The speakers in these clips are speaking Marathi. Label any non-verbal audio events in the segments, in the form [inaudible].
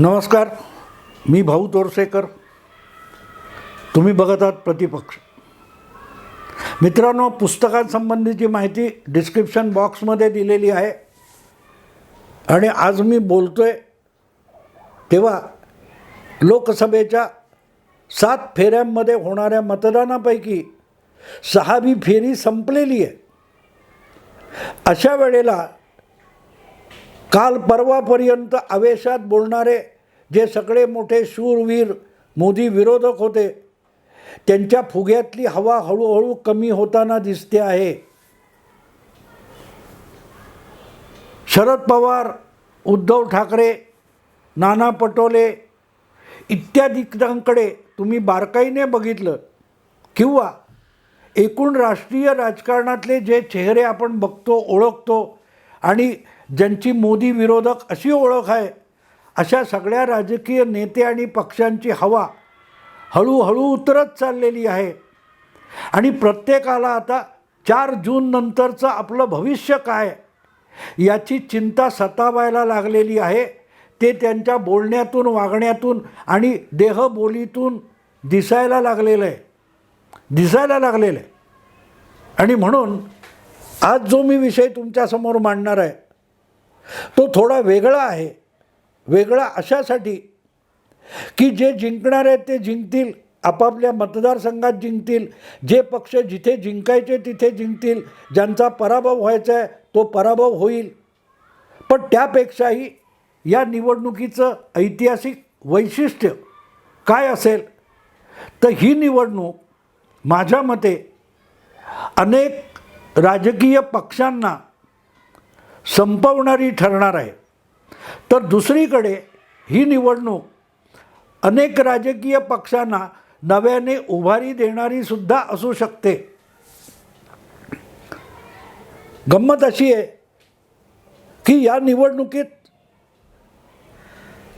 नमस्कार मी भाऊ तोरसेकर. तुम्ही बघत आहात प्रतिपक्ष. मित्रांनो पुस्तकांसंबंधीची माहिती डिस्क्रिप्शन बॉक्समध्ये दिलेली आहे. आणि आज मी बोलतो आहे तेव्हा लोकसभेच्या सात फेऱ्यांमध्ये होणाऱ्या मतदानापैकी सहावी फेरी संपलेली आहे. अशा वेळेला काल परवापर्यंत आवेशात बोलणारे जे सगळे मोठे शूरवीर मोदी विरोधक होते त्यांच्या फुग्यातली हवा हळूहळू कमी होताना दिसते आहे. शरद पवार उद्धव ठाकरे नाना पटोले इत्यादींकडे तुम्ही बारकाईने बघितलं किंवा एकूण राष्ट्रीय राजकारणातले जे चेहरे आपण बघतो ओळखतो आणि ज्यांची मोदी विरोधक अशी ओळख आहे अशा सगळ्या राजकीय नेते आणि पक्षांची हवा हळूहळू उतरत चाललेली आहे. आणि प्रत्येकाला आता चार जून नंतरचं आपलं भविष्य काय याची चिंता सतावायला लागलेली आहे. ते त्यांच्या बोलण्यातून वागण्यातून आणि देहबोलीतून दिसायला लागलेलं आहे दिसायला लागलेलं आहे आणि म्हणून आज जो मी विषय तुमच्यासमोर मांडणार आहे तो थोडा वेगळा आहे. वेगळा अशासाठी की जे जिंकणार आहेत ते जिंकतील. आपापल्या मतदारसंघात जिंकतील. जे पक्ष जिथे जिंकायचे तिथे जिंकतील. ज्यांचा पराभव व्हायचा आहे तो पराभव होईल. पण त्यापेक्षाही या निवडणुकीचं ऐतिहासिक वैशिष्ट्य काय असेल? तर ही निवडणूक माझ्या मते अनेक राजकीय पक्षांना संपवणारी ठरणार आहे. तर दुसरीकडे ही निवडणूक अनेक राजकीय पक्षांना नव्याने उभारी देणारी सुद्धा असू शकते. गंमत अशी आहे की या निवडणुकीत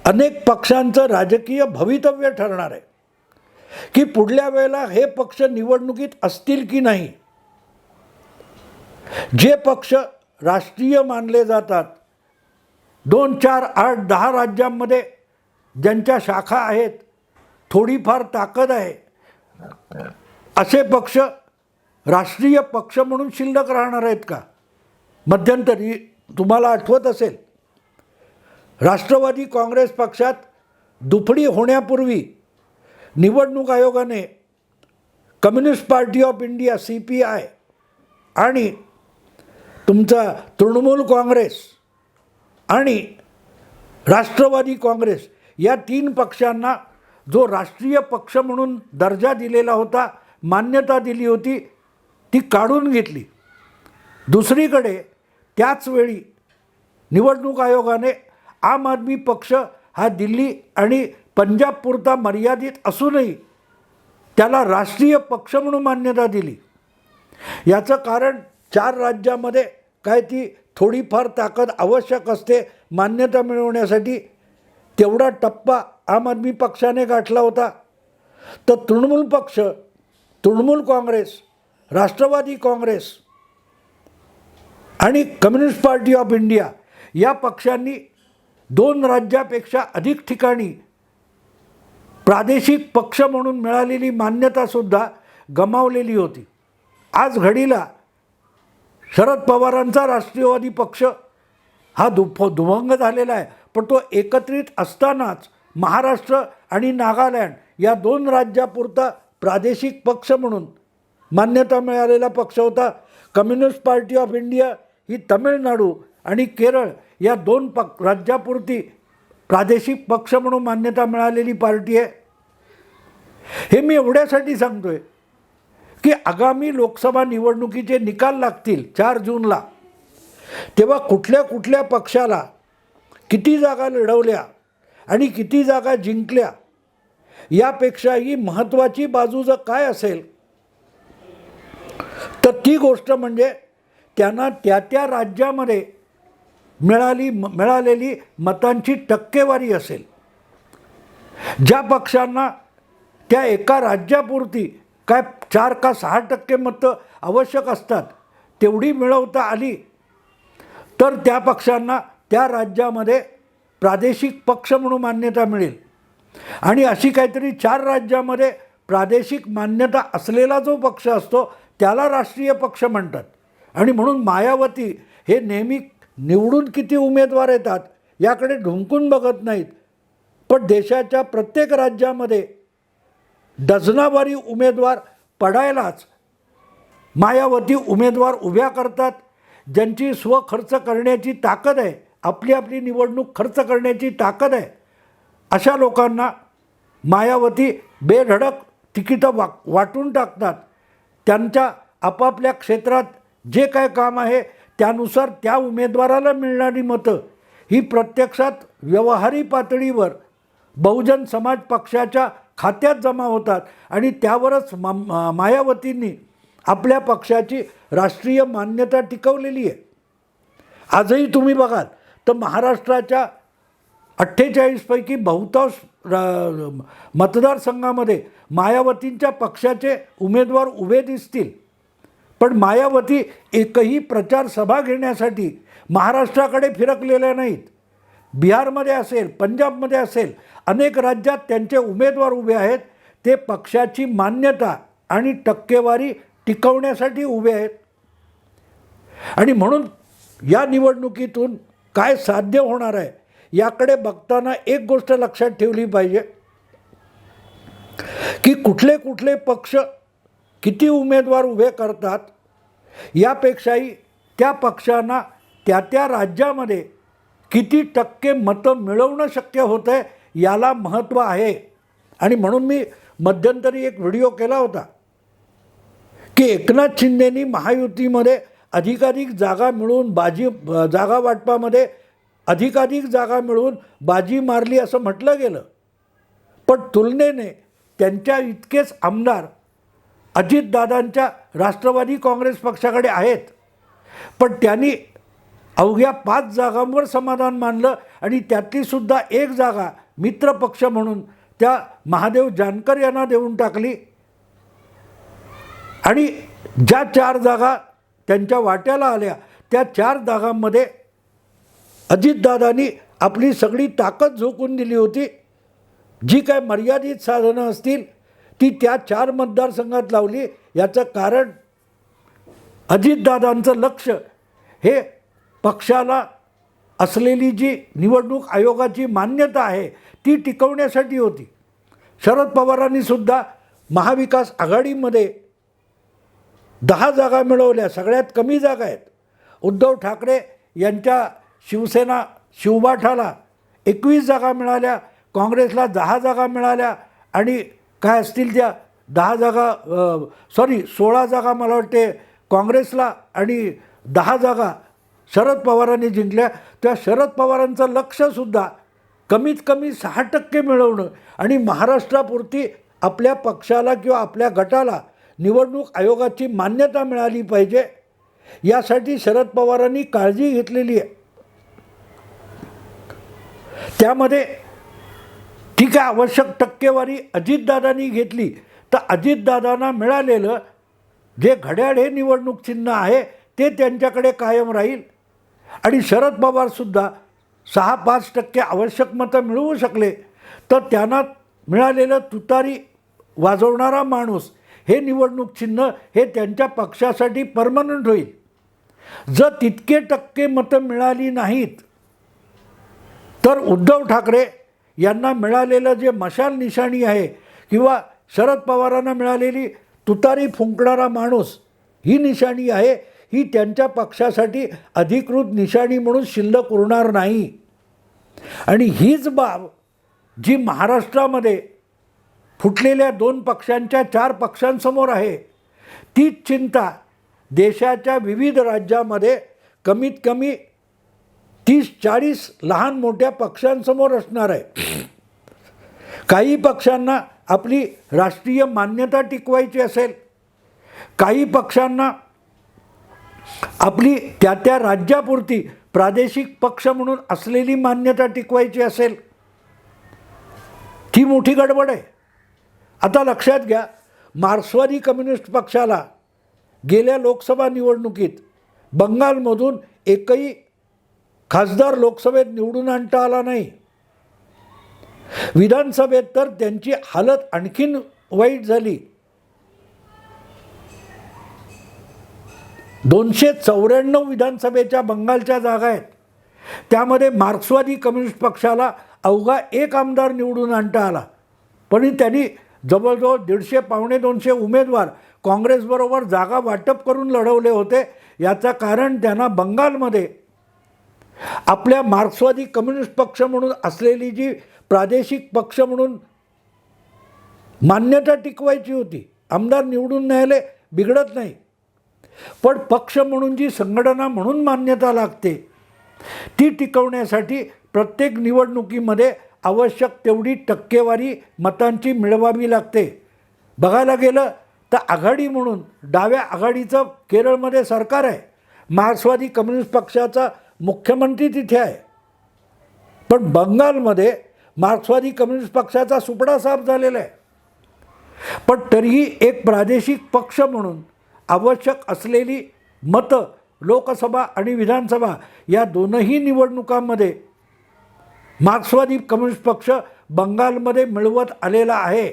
अनेक पक्षांचं राजकीय भवितव्य ठरणार आहे. की पुढल्या वेळेला हे पक्ष निवडणुकीत असतील की नाही? जे पक्ष राष्ट्रीय मानले जातात. दोन चार आठ दहा राज्यांमध्ये ज्यांच्या शाखा आहेत थोडीफार ताकद आहे. असे पक्ष राष्ट्रीय पक्ष म्हणून शिल्लक राहणार आहेत का? मध्यंतरी तुम्हाला आठवत असेल राष्ट्रवादी काँग्रेस पक्षात दुफडी होण्यापूर्वी निवडणूक आयोगाने communist party of India C P I आणि तुमचा तृणमूल काँग्रेस आणि राष्ट्रवादी काँग्रेस या तीन पक्षांना जो राष्ट्रीय पक्ष म्हणून दर्जा दिलेला होता मान्यता दिली होती ती काढून घेतली. दुसरीकडे त्याचवेळी निवडणूक आयोगाने आम आदमी पक्ष हा दिल्ली आणि पंजाबपुरता मर्यादित असूनही त्याला राष्ट्रीय पक्ष म्हणून मान्यता दिली. याचं कारण चार राज्यामध्ये काय ती थोडीफार ताकद आवश्यक असते मान्यता मिळवण्यासाठी. तेवढा टप्पा आम आदमी पक्षाने गाठला होता. तर तृणमूल पक्ष तृणमूल काँग्रेस राष्ट्रवादी काँग्रेस आणि कम्युनिस्ट पार्टी ऑफ इंडिया या पक्षांनी दोन राज्यापेक्षा अधिक ठिकाणी प्रादेशिक पक्ष म्हणून मिळालेली मान्यतासुद्धा गमावलेली होती. आज घडीला शरद पवारांचा राष्ट्रीयवादी पक्ष हा दुफ दुभंग झालेला आहे. पण तो एकत्रित असतानाच महाराष्ट्र आणि नागालँड या दोन राज्यापुरता प्रादेशिक पक्ष म्हणून मान्यता मिळालेला पक्ष होता. कम्युनिस्ट पार्टी ऑफ इंडिया ही तमिळनाडू आणि केरळ या दोन पक राज्यापुरती प्रादेशिक पक्ष म्हणून मान्यता मिळालेली पार्टी आहे. हे मी एवढ्यासाठी सांगतो आहे की आगामी लोकसभा निवडणुकीचे निकाल लागतील चार जूनला. तेव्हा कुठल्या कुठल्या पक्षाला किती जागा लढवल्या आणि किती जागा जिंकल्या यापेक्षाही महत्त्वाची बाजू जर काय असेल तर ती गोष्ट म्हणजे त्यांना त्या त्या राज्यामध्ये मिळाली म- मिळालेली मतांची टक्केवारी असेल. ज्या पक्षांना त्या एका राज्यापुरती काय चार का सहा टक्के मतं आवश्यक असतात तेवढी मिळवता आली. तर त्या पक्षांना त्या राज्यामध्ये प्रादेशिक पक्ष म्हणून मान्यता मिळेल. आणि अशी काहीतरी चार राज्यामध्ये प्रादेशिक मान्यता असलेला जो पक्ष असतो त्याला राष्ट्रीय पक्ष म्हणतात. आणि म्हणून मायावती हे नेहमी निवडून किती उमेदवार येतात याकडे ढुंकून बघत नाहीत. पण देशाच्या प्रत्येक राज्यामध्ये डझनावारी उमेदवार पडायलाच. मायावती उमेदवार उभ्या करतात. ज्यांची स्वखर्च करण्याची ताकद आहे आपली आपली निवडणूक खर्च करण्याची ताकद आहे अशा लोकांना मायावती बेधडक तिकीटं वा वाटून टाकतात. त्यांच्या आपापल्या क्षेत्रात जे काय काम आहे त्यानुसार त्या उमेदवाराला मिळणारी मतं ही प्रत्यक्षात व्यवहारी पातळीवर बहुजन समाज पक्षाच्या खात्यात जमा होतात. आणि त्यावरच मा मायावतींनी आपल्या पक्षाची राष्ट्रीय मान्यता टिकवलेली आहे. आजही तुम्ही बघाल तर महाराष्ट्राच्या अठ्ठेचाळीसपैकी बहुतांश र- मतदारसंघामध्ये मायावतींच्या पक्षाचे उमेदवार उभे दिसतील. पण मायावती एकही प्रचार सभा घेण्यासाठी महाराष्ट्राकडे फिरकलेल्या नाहीत. बिहारमध्ये असेल पंजाबमध्ये असेल अनेक राज्यात त्यांचे उमेदवार उभे आहेत. ते पक्षाची मान्यता आणि टक्केवारी टिकवण्यासाठी उभे आहेत. आणि म्हणून या निवडणुकीतून काय साध्य होणार आहे याकडे बघताना एक गोष्ट लक्षात ठेवली पाहिजे. की कुठले कुठले पक्ष किती उमेदवार उभे करतात यापेक्षाही त्या पक्षांना त्या त्या राज्यामध्ये किती टक्के मतं मिळवणं शक्य होतं आहे याला महत्त्व आहे. आणि म्हणून मी मध्यंतरी एक व्हिडिओ केला होता. की एकनाथ शिंदेनी महायुतीमध्ये अधिकाधिक जागा मिळून बाजी जागा वाटपामध्ये अधिकाधिक जागा मिळवून बाजी मारली असं म्हटलं गेलं. पण तुलनेने त्यांच्या इतकेच आमदार अजितदादांच्या राष्ट्रवादी काँग्रेस पक्षाकडे आहेत. पण त्यांनी अवघ्या पाच जागांवर समाधान मानलं आणि त्यातलीसुद्धा एक जागा मित्रपक्ष म्हणून त्या महादेव जानकर यांना देऊन टाकली. आणि ज्या चार जागा त्यांच्या वाट्याला आल्या त्या चार जागांमध्ये अजितदादांनी आपली सगळी ताकद झोकून दिली होती. जी काय मर्यादित साधनं असतील ती त्या चार मतदारसंघात लावली. याचं कारण अजितदादांचं लक्ष हे पक्षाला असलेली जी निवडणूक आयोगाची मान्यता आहे ती टिकवण्यासाठी होती. शरद पवारांनी सुद्धा महाविकास आघाडीमध्ये दहा जागा मिळवल्या सगळ्यात कमी जागा आहेत. उद्धव ठाकरे यांच्या शिवसेना शिवबाठाला एकवीस जागा मिळाल्या काँग्रेसला दहा जागा मिळाल्या आणि काय असतील त्या दहा जागा सॉरी सोळा जागा मला वाटते काँग्रेसला आणि दहा जागा शरद पवारांनी जिंकल्या. त्या शरद पवारांचं लक्षसुद्धा कमीत कमी सहा टक्के मिळवणं आणि महाराष्ट्रापुरती आपल्या पक्षाला किंवा आपल्या गटाला निवडणूक आयोगाची मान्यता मिळाली पाहिजे. यासाठी शरद पवारांनी काळजी घेतलेली आहे. त्यामध्ये ठीक आहे आवश्यक टक्केवारी अजितदादांनी घेतली. तर अजितदादांना मिळालेलं जे घड्याळ हे निवडणूक चिन्ह आहे ते त्यांच्याकडे कायम राहील. आणि शरद पवारसुद्धा सहा पाच टक्के आवश्यक मतं मिळवू शकले तर त्यांना मिळालेलं तुतारी वाजवणारा माणूस हे निवडणूक चिन्ह हे त्यांच्या पक्षासाठी परमनंट होईल. जर तितके टक्के मतं मिळाली नाहीत तर उद्धव ठाकरे यांना मिळालेलं जे मशाल निशाणी आहे किंवा शरद पवारांना मिळालेली तुतारी फुंकणारा माणूस ही निशाणी आहे ही त्यांच्या पक्षासाठी अधिकृत निशाणी म्हणून शिल्लक उरणार नाही. आणि हीच बाब जी महाराष्ट्रामध्ये फुटलेल्या दोन पक्षांच्या चार पक्षांसमोर आहे तीच चिंता देशाच्या विविध राज्यामध्ये कमीत कमी तीस चाळीस लहान मोठ्या पक्षांसमोर असणार आहे. काही पक्षांना आपली राष्ट्रीय मान्यता टिकवायची असेल काही पक्षांना आपली त्या त्या राज्यापुरती प्रादेशिक पक्ष म्हणून असलेली मान्यता टिकवायची असेल ती मोठी गडबड आहे. आता लक्षात घ्या मार्क्सवादी कम्युनिस्ट पक्षाला गेल्या लोकसभा निवडणुकीत बंगालमधून एकही खासदार लोकसभेत निवडून आणता आला नाही. विधानसभेत तर त्यांची हालत आणखीन वाईट झाली. दोनशे चौऱ्याण्णव विधानसभेच्या बंगालच्या जागा आहेत. त्यामध्ये मार्क्सवादी कम्युनिस्ट पक्षाला अवघा एक आमदार निवडून आणता आला. पण त्यांनी जवळजवळ दीडशे पावणे दोनशे उमेदवार काँग्रेसबरोबर जागा वाटप करून लढवले होते. याचं कारण त्यांना बंगालमध्ये आपल्या मार्क्सवादी कम्युनिस्ट पक्ष म्हणून असलेली जी प्रादेशिक पक्ष म्हणून मान्यता टिकवायची होती. आमदार निवडून न्यायले बिघडत नाही. पण पक्ष म्हणून जी संघटना म्हणून मान्यता लागते ती टिकवण्यासाठी प्रत्येक निवडणुकीमध्ये आवश्यक तेवढी टक्केवारी मतांची मिळवावी लागते. बघायला गेलं तर आघाडी म्हणून डाव्या आघाडीचं केरळमध्ये सरकार आहे. मार्क्सवादी कम्युनिस्ट पक्षाचा मुख्यमंत्री तिथे आहे. पण बंगालमध्ये मार्क्सवादी कम्युनिस्ट पक्षाचा सुपडा साफ झालेला आहे. पण तरीही एक प्रादेशिक पक्ष म्हणून आवश्यक असलेली मतं लोकसभा आणि विधानसभा या दोनही निवडणुकांमध्ये मार्क्सवादी कम्युनिस्ट पक्ष बंगालमध्ये मिळवत आलेला आहे.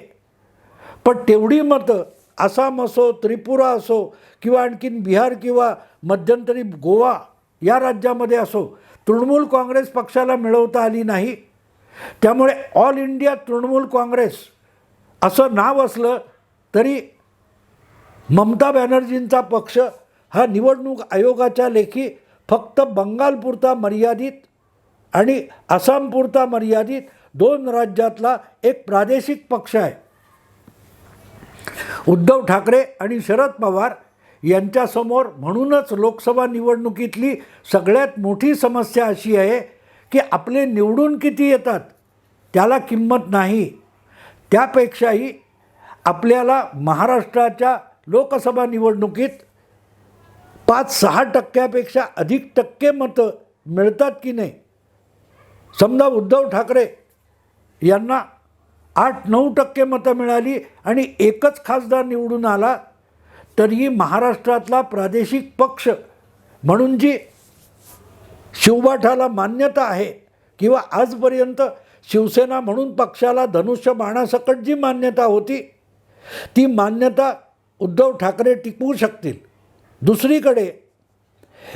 पण तेवढी मतं आसाम असो त्रिपुरा असो किंवा आणखीन बिहार किंवा मध्यंतरी गोवा या राज्यामध्ये असो तृणमूल काँग्रेस पक्षाला मिळवता आली नाही. त्यामुळे ऑल इंडिया तृणमूल काँग्रेस असं नाव असलं तरी ममता बॅनर्जींचा पक्ष हा निवडणूक आयोगाच्या लेखी फक्त बंगालपुरता मर्यादित आणि आसामपुरता मर्यादित दोन राज्यातला एक प्रादेशिक पक्ष आहे. उद्धव ठाकरे आणि शरद पवार यांच्यासमोर म्हणूनच लोकसभा निवडणुकीतली सगळ्यात मोठी समस्या अशी आहे की आपले निवडून किती येतात त्याला किंमत नाही. त्यापेक्षाही आपल्याला महाराष्ट्राच्या लोकसभा निवडणुकीत पाच सहा टक्क्यापेक्षा अधिक टक्के मतं मिळतात की नाही? समजा उद्धव ठाकरे यांना आठ नऊ टक्के मतं मिळाली आणि एकच खासदार निवडून आला तरीही महाराष्ट्रातला प्रादेशिक पक्ष म्हणून जी शिवबाठाला मान्यता आहे किंवा आजपर्यंत शिवसेना म्हणून पक्षाला धनुष्य बाणासकट जी मान्यता होती ती मान्यता उद्धव ठाकरे टिकवू शकतील. दुसरीकडे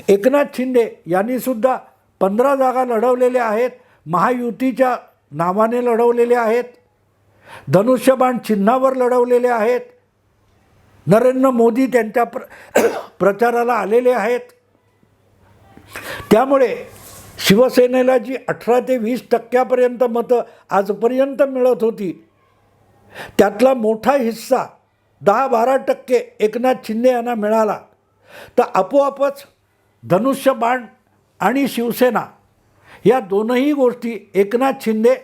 एकनाथ शिंदे यांनीसुद्धा पंधरा जागा लढवलेल्या आहेत महायुतीच्या नावाने लढवलेल्या आहेत धनुष्यबाण चिन्हावर लढवलेले आहेत नरेंद्र मोदी त्यांच्या प्र [clears throat] प्रचाराला आलेले आहेत. त्यामुळे शिवसेनेला जी अठरा ते वीस टक्क्यापर्यंत मतं आजपर्यंत मिळत होती त्यातला मोठा हिस्सा दहा बारा टक्के एकनाथ शिंदे यांना मिळाला. तर आपोआपच धनुष्यबाण आणि शिवसेना या दोनही गोष्टी एकनाथ शिंदे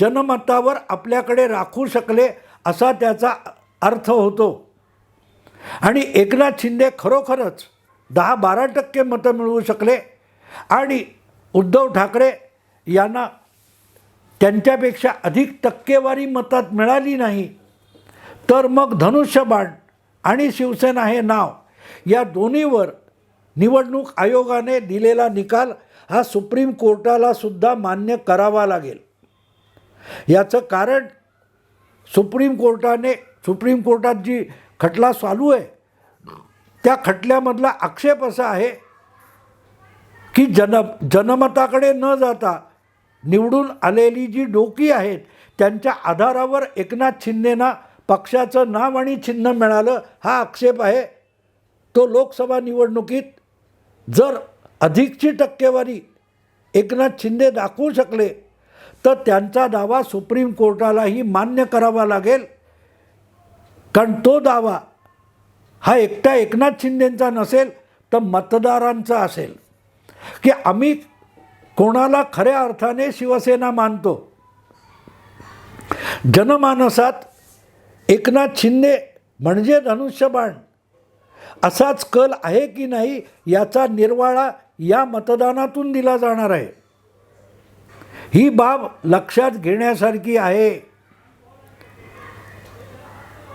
जनमतावर आपल्याकडे राखू शकले असा त्याचा अर्थ होतो. आणि एकनाथ शिंदे खरोखरच दहा बारा टक्के मतं मिळवू शकले आणि उद्धव ठाकरे यांना त्यांच्यापेक्षा अधिक टक्केवारी मतात मिळाली नाही. तर मग धनुष्यबाण आणि शिवसेना हे नाव या दोन्हीवर निवडणूक आयोगाने दिलेला निकाल हा सुप्रीम कोर्टाला सुद्धा मान्य करावा लागेल. याचं कारण सुप्रीम कोर्टाने सुप्रीम कोर्टात जी खटला चालू आहे त्या खटल्यामधला आक्षेप असा आहे की जन जनमताकडे न जाता निवडून आलेली जी डोकी आहेत त्यांच्या आधारावर एकनाथ शिंदेना पक्षाचं नाव आणि चिन्ह मिळालं हा आक्षेप आहे. तो लोकसभा निवडणुकीत जर अधिकची टक्केवारी एकनाथ शिंदे दाखवू शकले तर त्यांचा दावा सुप्रीम कोर्टालाही मान्य करावा लागेल. कारण तो दावा हा एकटा एकनाथ शिंदेंचा नसेल तर मतदारांचा असेल. की आम्ही कोणाला खऱ्या अर्थाने शिवसेना मानतो? जनमानसात एकनाथ शिंदे म्हणजे धनुष्यबाण असाच कल आहे की नाही याचा निर्वाळा या मतदानातून दिला जाणार आहे. ही बाब लक्षात घेण्यासारखी आहे.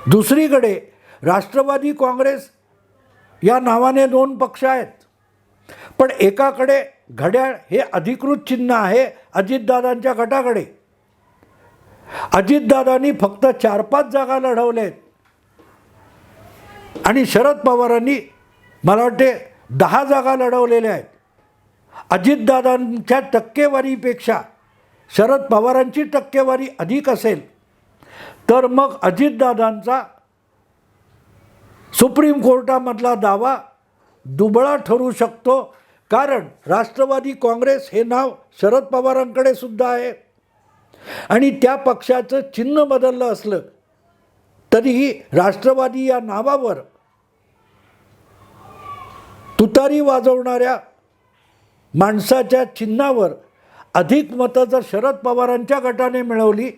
दुसरीकडे राष्ट्रवादी काँग्रेस या नावाने दोन पक्ष आहेत. पण एकाकडे घड्याळ हे अधिकृत चिन्ह आहे अजितदादांच्या गटाकडे. अजितदादांनी फक्त चार पाच जागा लढवल्या आहेत आणि शरद पवारांनी मला वाटते दहा जागा लढवलेल्या आहेत. अजितदादांच्या टक्केवारीपेक्षा शरद पवारांची टक्केवारी अधिक असेल तर मग अजितदादांचा सुप्रीम कोर्टामधला दावा दुबळा ठरू शकतो कारण राष्ट्रवादी काँग्रेस हे नाव शरद पवारांकडे सुद्धा आहे. आणि त्या पक्षाचं चिन्ह बदललं असलं तरीही राष्ट्रवादी या नावावर तुतारी वाजवणाऱ्या माणसाच्या चिन्हावर अधिक मतं जर शरद पवारांच्या गटाने मिळवली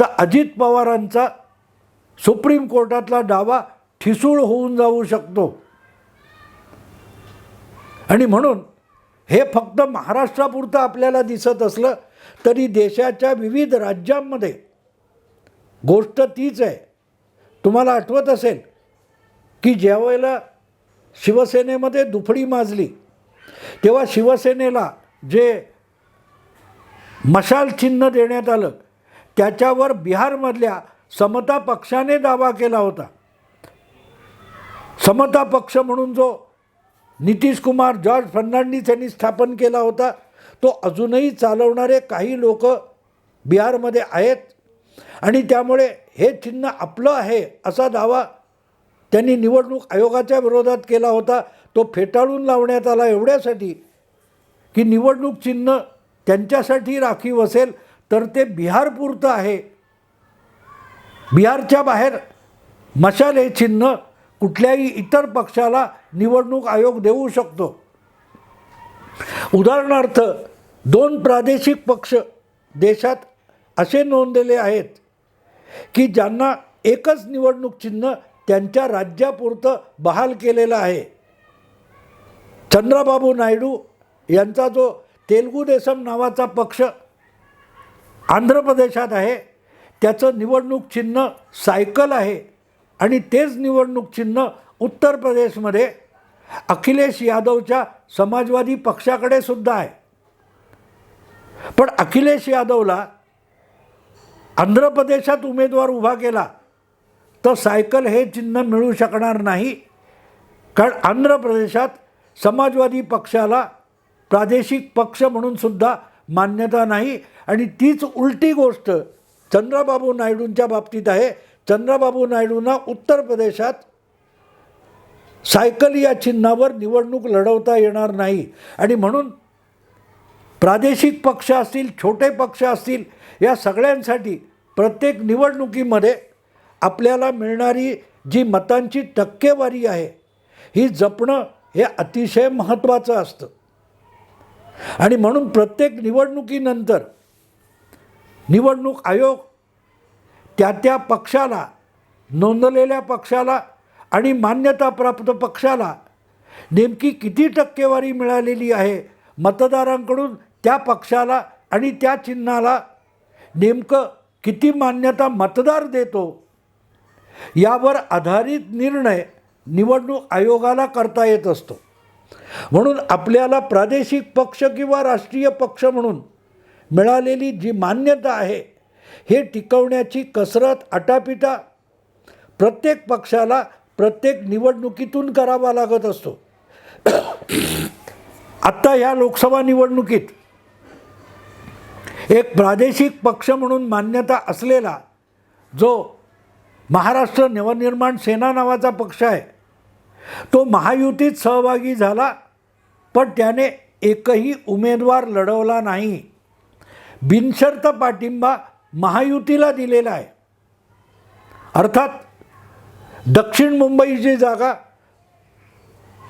तर अजित पवारांचा सुप्रीम कोर्टातला दावा ठिसूळ होऊन जाऊ शकतो. आणि म्हणून हे फक्त महाराष्ट्रापुरतं आपल्याला दिसत असलं तरी देशाच्या विविध राज्यांमध्ये गोष्ट तीच आहे. तुम्हाला आठवत असेल की ज्यावेळेला शिवसेनेमध्ये दुफडी माजली तेव्हा शिवसेनेला जे मशाल चिन्ह देण्यात आलं त्याच्यावर बिहारमधल्या समता पक्षाने दावा केला होता. समता पक्ष म्हणून जो नितीश कुमार जॉर्ज फर्नांडिस यांनी स्थापन केला होता तो अजूनही चालवणारे काही लोक बिहारमध्ये आहेत. आणि त्यामुळे हे चिन्ह आपलं आहे असा दावा त्यांनी निवडणूक आयोगाच्या विरोधात केला होता. तो फेटाळून लावण्यात आला एवढ्यासाठी की निवडणूक चिन्ह त्यांच्यासाठी राखीव असेल तर ते बिहारपुरतं आहे. बिहारच्या बाहेर मशाल हे चिन्ह कुठल्याही इतर पक्षाला निवडणूक आयोग देऊ शकतो. उदाहरणार्थ दोन प्रादेशिक पक्ष देशात असे नोंदलेले आहेत की ज्यांना एकच निवडणूक चिन्ह त्यांच्या राज्यापुरतं बहाल केलेलं आहे. चंद्रबाबू नायडू यांचा जो तेलगू देसम नावाचा पक्ष आंध्र प्रदेशात आहे त्याचं निवडणूक चिन्ह सायकल आहे आणि तेच निवडणूक चिन्ह उत्तर प्रदेशमध्ये अखिलेश यादवच्या समाजवादी पक्षाकडे सुद्धा आहे. पण अखिलेश यादवला आंध्र प्रदेशात उमेदवार उभा केला तर सायकल हे चिन्ह मिळू शकणार नाही कारण आंध्र प्रदेशात समाजवादी पक्षाला प्रादेशिक पक्ष म्हणून सुद्धा मान्यता नाही. आणि तीच उलटी गोष्ट चंद्रबाबू नायडूंच्या बाबतीत आहे. चंद्रबाबू नायडूंना उत्तर प्रदेशात सायकल या चिन्हावर निवडणूक लढवता येणार नाही. आणि म्हणून प्रादेशिक पक्ष असतील छोटे पक्ष असतील या सगळ्यांसाठी प्रत्येक निवडणुकीमध्ये आपल्याला मिळणारी जी मतांची टक्केवारी आहे ही जपणं हे अतिशय महत्त्वाचं असतं. आणि म्हणून प्रत्येक निवडणुकीनंतर निवडणूक आयोग त्या त्या पक्षाला नोंदलेल्या पक्षाला आणि मान्यताप्राप्त पक्षाला नेमकी किती टक्केवारी मिळालेली आहे मतदारांकडून त्या पक्षाला आणि त्या चिन्हाला नेमकं किती मान्यता मतदार देतो यावर आधारित निर्णय निवडणूक आयोगाला करता येत असतो. म्हणून आपल्याला प्रादेशिक पक्ष किंवा राष्ट्रीय पक्ष म्हणून मिळालेली जी मान्यता आहे हे टिकवण्याची कसरत आटापिटा प्रत्येक पक्षाला प्रत्येक निवडणुकीतून करावा लागत असतो. आत्ता ह्या लोकसभा निवडणुकीत एक प्रादेशिक पक्ष म्हणून मान्यता असलेला जो महाराष्ट्र नवनिर्माण सेना नावाचा पक्ष आहे तो महायुतीत सहभागी झाला पण त्याने एकही उमेदवार लढवला नाही. बिनशर्त पाठिंबा महायुतीला दिलेला आहे. अर्थात दक्षिण मुंबईची जागा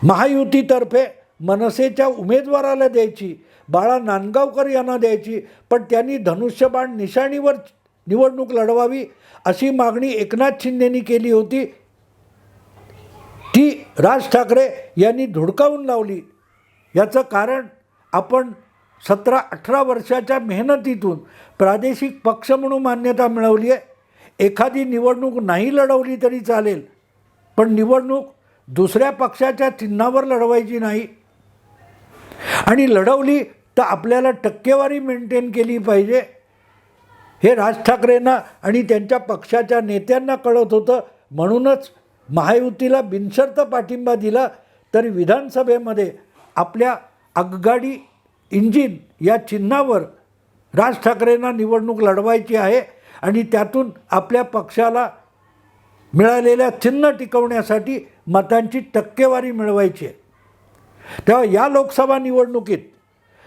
महायुतीतर्फे मनसेच्या उमेदवाराला द्यायची बाळा नांदगावकर यांना द्यायची पण त्यांनी धनुष्यबाण निशाणीवर निवडणूक लढवावी अशी मागणी एकनाथ शिंदेनी केली होती. ती राज ठाकरे यांनी धुडकावून लावली. याचं कारण आपण सतरा अठरा वर्षाच्या मेहनतीतून प्रादेशिक पक्ष म्हणून मान्यता मिळवली आहे. एखादी निवडणूक नाही लढवली तरी चालेल पण निवडणूक दुसऱ्या पक्षाच्या चिन्हावर लढवायची नाही. आणि लढवली तर आपल्याला टक्केवारी मेंटेन केली पाहिजे. हे राज ठाकरेंना आणि त्यांच्या पक्षाच्या नेत्यांना कळत होतं. म्हणूनच महायुतीला बिनशर्त पाठिंबा दिला तरी विधानसभेमध्ये आपल्या आगगाडी इंजिन या चिन्हावर राज ठाकरेंना निवडणूक लढवायची आहे. आणि त्यातून आपल्या पक्षाला मिळालेल्या चिन्ह टिकवण्यासाठी मतांची टक्केवारी मिळवायची आहे. तेव्हा या लोकसभा निवडणुकीत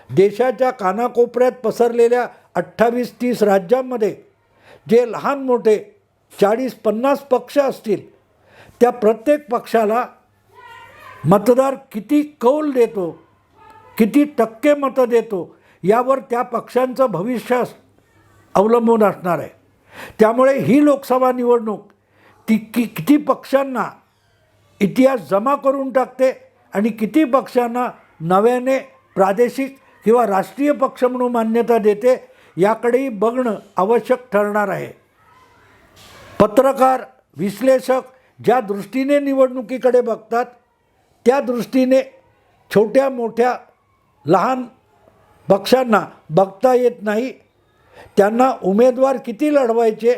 देशाच्या कानाकोपऱ्यात पसरलेल्या अठ्ठावीस तीस राज्यांमध्ये जे लहान मोठे चाळीस पन्नास पक्ष असतील त्या प्रत्येक पक्षाला मतदार किती कौल देतो किती टक्के मतं देतो यावर त्या पक्षांचं भविष्य अवलंबून असणार आहे. त्यामुळे ही लोकसभा निवडणूक ती कि किती पक्षांना इतिहास जमा करून टाकते आणि किती पक्षांना नव्याने प्रादेशिक किंवा राष्ट्रीय पक्ष म्हणून मान्यता देते याकडेही बघणं आवश्यक ठरणार आहे. पत्रकार विश्लेषक ज्या दृष्टीने निवडणुकीकडे बघतात त्या दृष्टीने छोट्या मोठ्या लहान पक्षांना बघता येत नाही त्यांना उमेदवार किती लढवायचे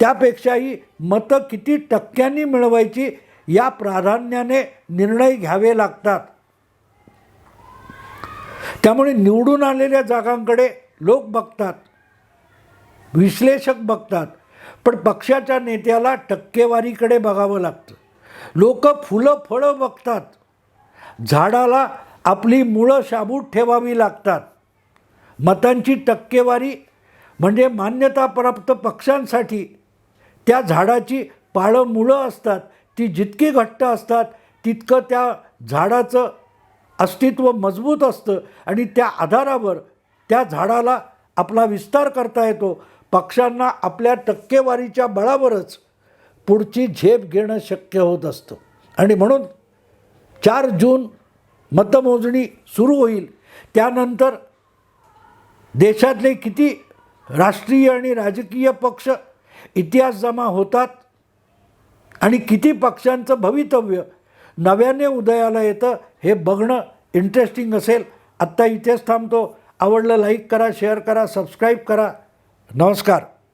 त्यापेक्षाही मतं किती टक्क्यांनी मिळवायची या प्राधान्याने निर्णय घ्यावे लागतात. त्यामुळे निवडून आलेल्या जागांकडे लोक बघतात विश्लेषक बघतात पण पक्षाच्या नेत्याला टक्केवारीकडे बघावं लागतं. लोक फुलं फळं बघतात. झाडाला आपली मुळं शाबूत ठेवावी लागतात. मतांची टक्केवारी म्हणजे मान्यताप्राप्त पक्षांसाठी त्या झाडाची पाळं मुळं असतात ती जितकी घट्ट असतात तितकं त्या झाडाचं अस्तित्व मजबूत असतं आणि त्या आधारावर त्या झाडाला आपला विस्तार करता येतो. पक्षांना आपल्या टक्केवारीच्या बळावरच पुढची झेप घेणं शक्य होत असतं. आणि म्हणून चार जून मतमोजणी सुरू होईल. त्यानंतर देशातले किती राष्ट्रीय आणि राजकीय पक्ष इतिहास जमा होतात आणि किती पक्षांचं भवितव्य नव्याने उदयाला येतं हे बघणं इंटरेस्टिंग असेल. आत्ता इथेच थांबतो. आवडलं लाईक करा शेअर करा सबस्क्राईब करा. नमस्कार.